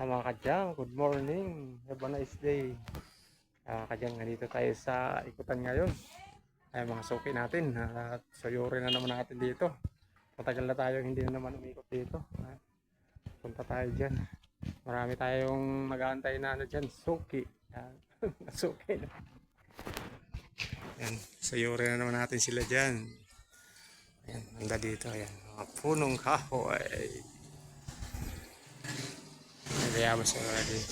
Ah, mga kadyang, good morning. Have a nice day. Ah, kadyang, nandito tayo sa ikutan ngayon. Ay, mga suki natin. At suyuri na naman natin dito. Matagal na tayo hindi na naman umikot dito. Ah, punta tayo dyan. Marami tayong mag-aantay na ano dyan. Suki. Yan. suki na. Yan. Suyuri na naman natin sila dyan. Ayan, handa dito. Ayan. Mga punong kahoy. Nagayabas na natin.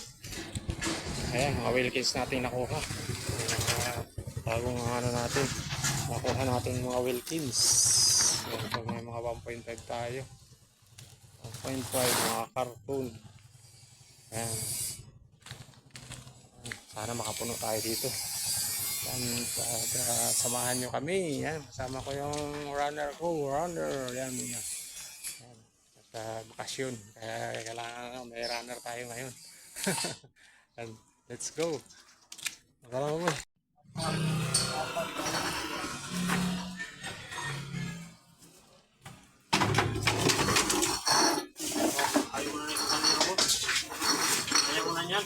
Ayan, mga Wilkins natin nakuha. Mga bagong ano natin. Nakuha natin mga Wilkins. Ayan, pag may mga 1.5 tayo. 1.5 mga cartoon. Ayan. Sana makapuno tayo dito. Yan, samahan nyo kami. Yan, kasama ko yung runner ko. Runner. Yan. Yan. Sa bakasyon. Kaya kailangan may runner tayo ngayon. And let's go. Magkala mo. Ayaw ko. Na yan.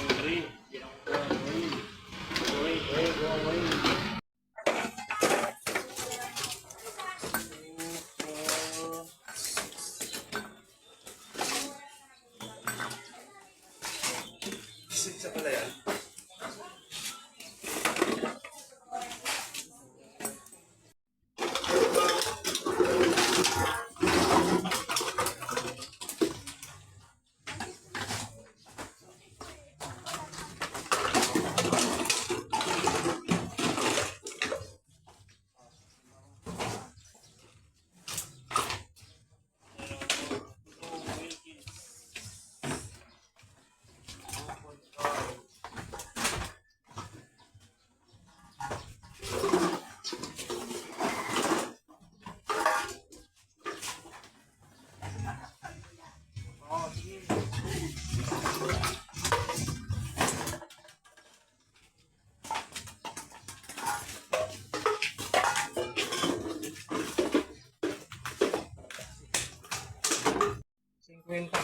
Hungry.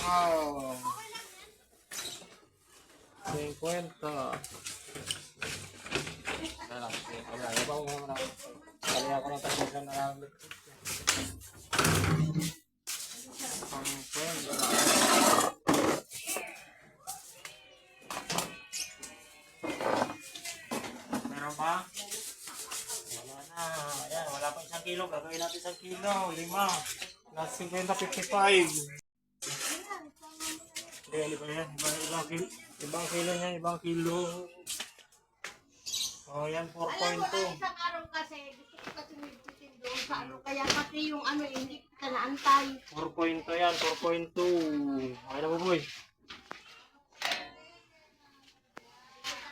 Lang. Cinquenta. Meron pa? Wala na. Ayan, wala pa isang kilo. Gagawin natin isang kilo. Lima. Last 50, 55. Hindi, ano ba yan? Ibang, ibang kilo. Ibang kilo niya, ibang kilo. Oh, yan, 4.2. Alam mo na isang araw kasi, gusto ko kasi medyo doon sa ano. Kaya pati yung ano, hindi kita naantay. 4.2 yan, 4.2. Okay na po, boy.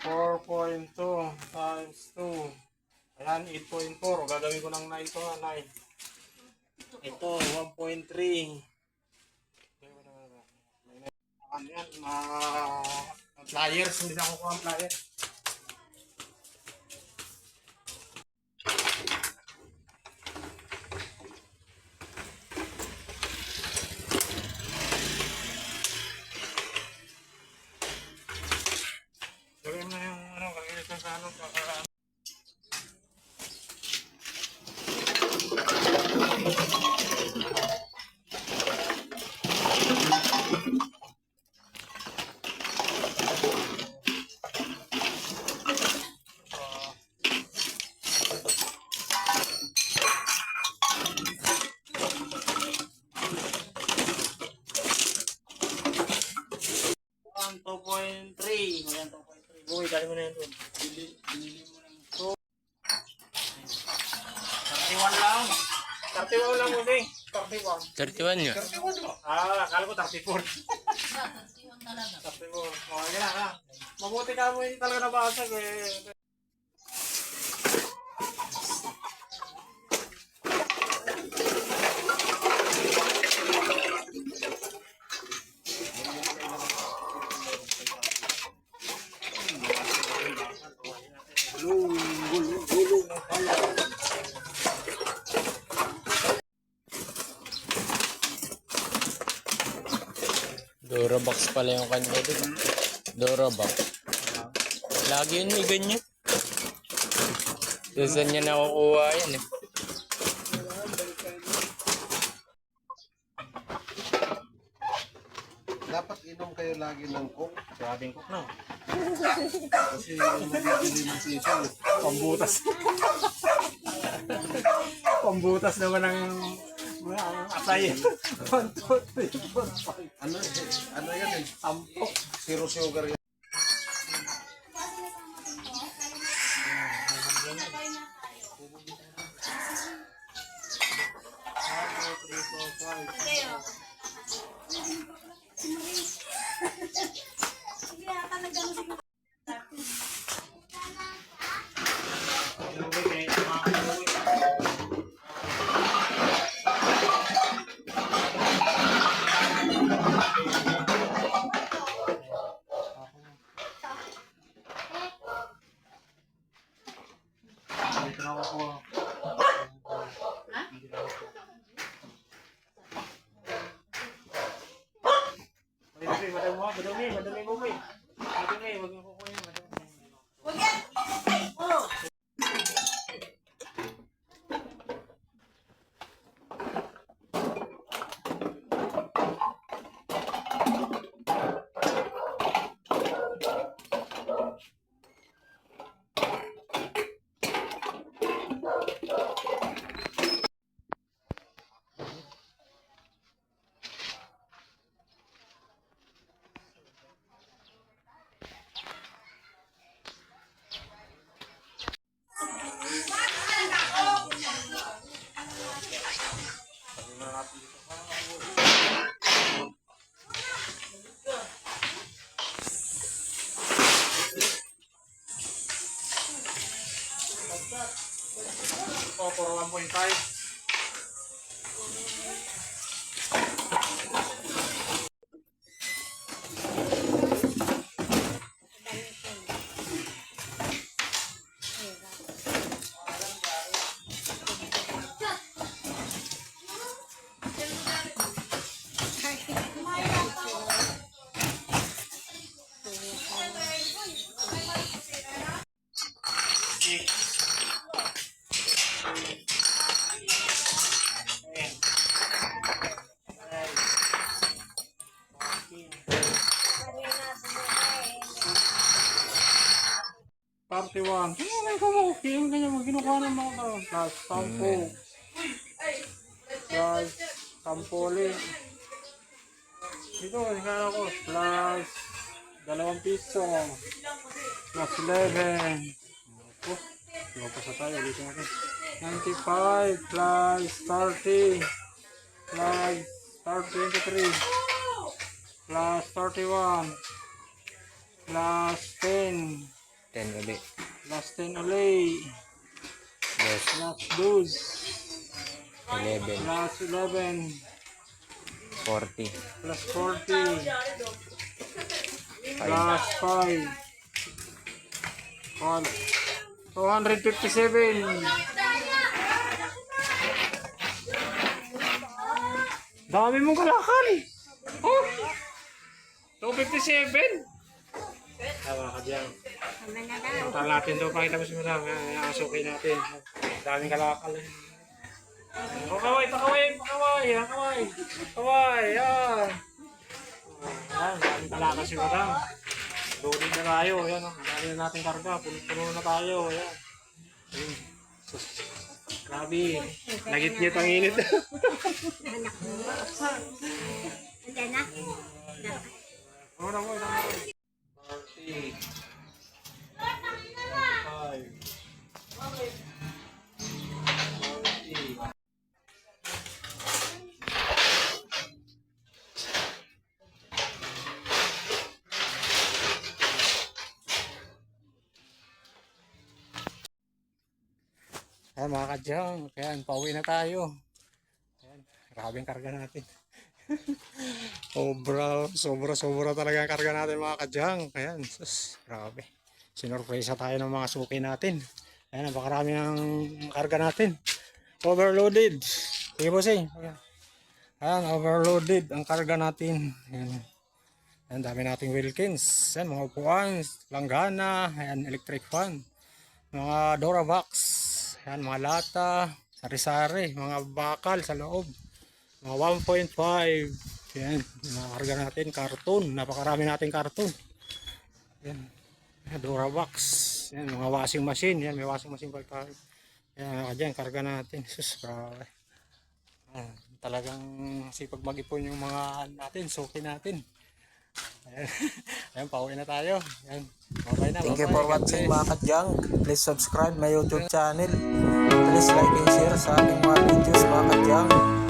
4.2 times 2. Ayan, 8.4. O, Gagawin ko ng 9 to, 9. Ito, 1.3. Ano yan, mga pliers. Hindi na ako kuha ng pliers. Gawin mo yung ano, gawin sa ano, para One, 2.3. Ayan, 2.3. Boy, dali mo na yan doon. Bili, binili mo lang ito. 31 lang. 31 lang muna eh. 31 31. 31 nga. 31 ba? Ah, akala ko 34. 34. Okay na ha. Mabuti ka mo hindi talaga nabasag eh. Durabox pala yung kanya doon. Durabox. Lagi yun may ganyan. Doon saan niya nakukuha yan eh. Dapat inom kayo lagi ng coke Sabing ko na. kasi mabibili mo sisyo. Pambutas. Pambutas naman ng ang asay. One, two, three, four, five. Ano, ano yan eh? Sampo. Zero sugar yan. Madumi, madumi, madumi mo ko นะครับ 1. Ano may? Yung ganyan, mag kinukuha ng mga tao. Plus, sampo. Plus, sampo ulit. Dito, hingala ko. Plus, dalawang piso. Plus 11. Oh, lumapasa tayo. Dito natin. 95 plus 30 plus 23 plus 31 plus 10 10 ulit. Plus 10 ulit Yes. plus 12 11. plus 11 40. plus 40 plus 5 1 257 dami mong kalakal. Oh 257 Tawa ka dyan. Punta natin doon, pakita mo si Madam. Asukay natin. Daming kalakal eh. Oh, kaway, pakaway, pakaway, kaway. Kaway, yan. Yan, daming kalakal si Madam. Loading na tayo, yan. oh. Dami na natin karga, puno-puno na tayo, yan. Grabe, nagit-ngit ang init. Hindi na. Muna mo, muna mo. 40, 45, 40. Ayan mga kadyang, ayan, pauwi na tayo. Ayan, grabing karga natin. Obra sobra, sobra talaga ang karga natin mga kadyang. Ayan, sus, grabe. Sinurpresa tayo ng mga suki natin. Ayan, napakarami ng karga natin. Overloaded. Sige po Ayan. Ayan, overloaded ang karga natin. Ayan. Ayan, dami nating Wilkins. Ayan, mga upuan, langgana, ayan, electric fan. Mga Dorobox. Ayan, mga lata, sari-sari, mga bakal sa loob. Mga 1.5. Ayan, mga karga natin, karton. Napakarami natin karton. Ayan, ayan, Dorobox. Ayan, mga washing machine. Ayan, may washing machine pa tayo. Ayan, mga dyan, karga natin. Sus, grabe. Ayan, talagang sipag mag-ipon yung mga natin, suki natin. Ayan, ayan pauwi na tayo. Ayan, okay na. Thank you for watching mga kadyang. Please subscribe my YouTube channel. Please like and share sa aking mga videos mga kadyang.